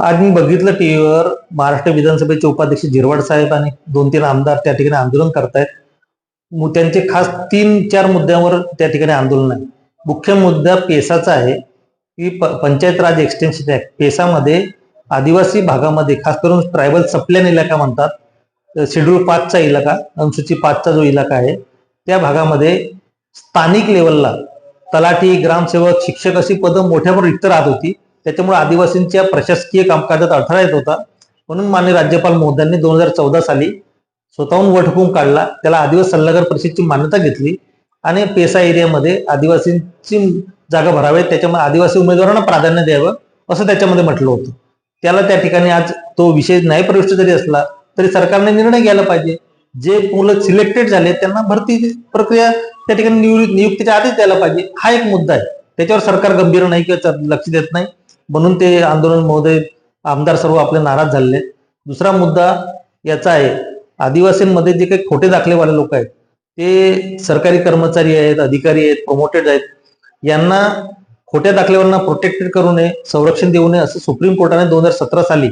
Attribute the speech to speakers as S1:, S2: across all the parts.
S1: आज मी बघितलं टीव्हीवर महाराष्ट्र विधानसभेचे उपाध्यक्ष झिरवाड साहेब आणि दोन तीन आमदार त्या ठिकाणी आंदोलन करतायत. मु- त्यांचे खास तीन चार मुद्द्यांवर त्या ठिकाणी आंदोलन आहे. मुख्य मुद्दा पेसाचा आहे. की प- पंचायत राज एक्सटेन्शन ऍक्ट पेसामध्ये आदिवासी भागामध्ये खास करून ट्रायबल सप्लॅन इलाका म्हणतात शेड्यूल पाचचा इलाका अनुसूचित पाचचा जो इलाका आहे त्या भागामध्ये स्थानिक लेवलला तलाठी ग्रामसेवक शिक्षक अशी पदं मोठ्या प्रमाणात रिक्त राहत होती. त्याच्यामुळे आदिवासींच्या प्रशासकीय कामकाजात अडथळा येत होता. म्हणून मान्य राज्यपाल महोदयांनी दोन हजार चौदा साली स्वतःहून वटहुकूम काढला. त्याला आदिवासी सल्लागार परिषदेची मान्यता घेतली आणि पेसा एरियामध्ये आदिवासींची जागा भराव्यात त्याच्यामुळे आदिवासी उमेदवारांना प्राधान्य द्यावं असं त्याच्यामध्ये म्हटलं होतं. त्याला त्या ठिकाणी आज तो विषय न्यायप्रविष्ट जरी असला तरी सरकारने निर्णय घ्यायला पाहिजे. जे मुलं सिलेक्टेड झाले त्यांना भरती प्रक्रिया त्या ठिकाणी नियुक्तीच्या आधीच द्यायला पाहिजे. हा एक मुद्दा आहे. त्याच्यावर सरकार गंभीर नाही किंवा लक्ष देत नाही. म्हणून ते आंदोलन महोदय आमदार सर्व आपले नाराज झालेले. आहेत. दुसरा मुद्दा याचा आहे आदिवासींमध्ये जे काही खोटे दाखलेवाले लोक आहेत ते सरकारी कर्मचारी आहेत अधिकारी आहेत प्रमोटेड आहेत यांना खोट्या दाखलेवाल्यांना प्रोटेक्टेड करू नये संरक्षण देऊ नये असं सुप्रीम कोर्टाने दोन हजार सतरा साली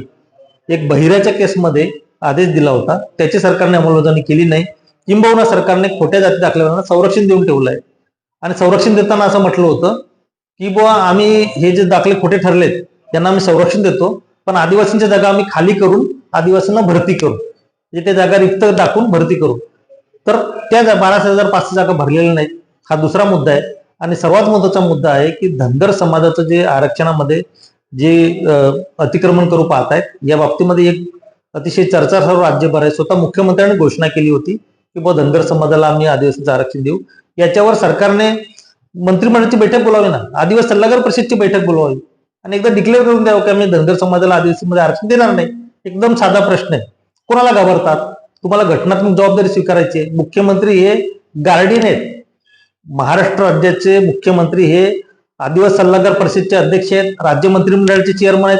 S1: एक बहिऱ्याच्या केसमध्ये आदेश दिला होता. त्याची सरकारने अंमलबजावणी केली नाही. किंबहुना सरकारने खोट्या जाती दाखलेवाल्यांना संरक्षण देऊन ठेवलं आहे. आणि संरक्षण देताना असं म्हटलं होतं की बुवा आम्ही हे जे दाखले खोटे ठरलेत त्यांना आम्ही संरक्षण देतो पण आदिवासींच्या जागा आम्ही खाली करून आदिवासींना भरती करू. म्हणजे त्या जागा रिक्त दाखवून भरती करू. तर त्या जा- बाराशे हजार पाचशे जागा भरलेल्या नाहीत. हा दुसरा मुद्दा आहे. आणि सर्वात महत्त्वाचा मुद्दा आहे की धनगर समाजाचं जे आरक्षणामध्ये जे अतिक्रमण करू पाहत आहेत या बाबतीमध्ये एक अतिशय चर्चा सर्व राज्यभर आहे. स्वतः मुख्यमंत्र्यांनी घोषणा केली होती की बुवा धनगर समाजाला आम्ही आदिवासीचं आरक्षण देऊ. याच्यावर सरकारने मंत्रिमंडळाची बैठक बोलावी ना. आदिवासी सल्लागार परिषदची बैठक बोलावी आणि एकदा डिक्लेअर करून द्यावं की आम्ही धनगर समाजाला आदिवासीमध्ये आरक्षण देणार नाही. एकदम साधा प्रश्न आहे. कोणाला घाबरतात? तुम्हाला घटनात्मक जबाबदारी स्वीकारायची आहे. मुख्यमंत्री हे गार्डियन आहेत. महाराष्ट्र राज्याचे मुख्यमंत्री हे आदिवासी सल्लागार परिषदचे अध्यक्ष आहेत. राज्य मंत्रिमंडळाचे चेअरमन आहेत.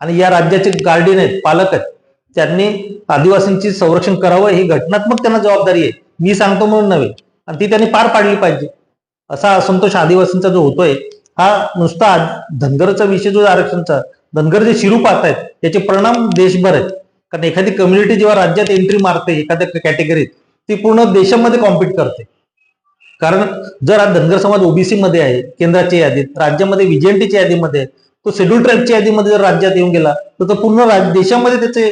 S1: आणि या राज्याचे गार्डियन आहेत. पालक आहेत. त्यांनी आदिवासींची संरक्षण करावं. ही घटनात्मक त्यांना जबाबदारी आहे. मी सांगतो म्हणून नव्हे. आणि ती त्यांनी पार पाडली पाहिजे. असा असंतोष आदिवासींचा जो होतोय हा नुसता आज धनगरचा विषय जो आरक्षणचा धनगर जे शिरूपात आहेत त्याचे परिणाम देशभर आहेत. कारण एखादी कम्युनिटी जेव्हा राज्यात एंट्री मारते एखाद्या कॅटेगरीत ती पूर्ण देशामध्ये कॉम्पिट करते. कारण जर आज धनगर समाज ओबीसी मध्ये आहे केंद्राच्या यादीत राज्यामध्ये विजेंटीच्या यादीमध्ये आहे, तो शेड्यूल ट्राईबच्या यादीमध्ये जर राज्यात येऊन गेला तर तो पूर्ण देशामध्ये त्याचे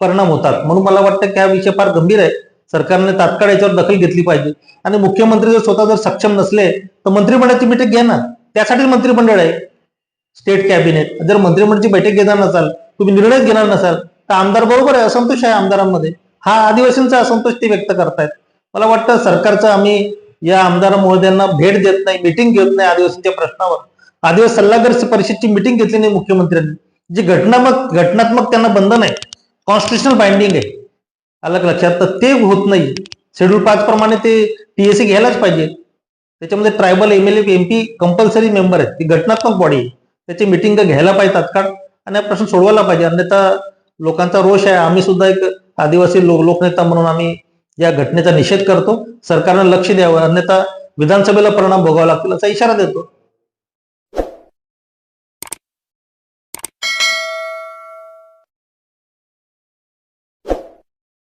S1: परिणाम होतात. म्हणून मला वाटतं की हा विषय फार गंभीर आहे. सरकारने तात्काळ याच्यावर दखल घेतली पाहिजे. आणि मुख्यमंत्री जर स्वतः जर सक्षम नसले तर मंत्रिमंडळाची बैठक घ्या ना त्यासाठीच मंत्रिमंडळ आहे. स्टेट कॅबिनेट जर मंत्रिमंडळाची बैठक घेणार नसाल तुम्ही निर्णय घेणार नसाल तर आमदार बरोबर आहे असंतोष आहे आमदारांमध्ये. हा आदिवासींचा असंतोष ते व्यक्त करतायत. मला वाटतं सरकारचं आम्ही या आमदार महोदयांना भेट देत नाही मिटिंग घेत नाही आदिवासींच्या प्रश्नावर. आदिवासी सल्लागार परिषदची मिटिंग घेतली नाही मुख्यमंत्र्यांनी. जी घटनात्मक घटनात्मक त्यांना बंधन आहे. कॉन्स्टिट्युशनल बाइंडिंग आहे. अलग लक्षात तर ते होत नाही. शेड्यूल पाच प्रमाणे ते टीएससी घ्यायलाच पाहिजे. त्याच्यामध्ये tribal M L M P compulsory member आहेत. ती घटनात्मक बॉडी आहे. त्याची मिटिंग घ्यायला पाहिजे तात्काळ आणि हा प्रश्न सोडवायला पाहिजे. अन्यथा लोकांचा रोष आहे. आम्ही सुद्धा एक आदिवासी लोक लोकनेता म्हणून आम्ही या घटनेचा निषेध करतो. सरकारनं लक्ष द्यावं. अन्यथा विधानसभेला परिणाम भोगावा लागतील असा इशारा देतो.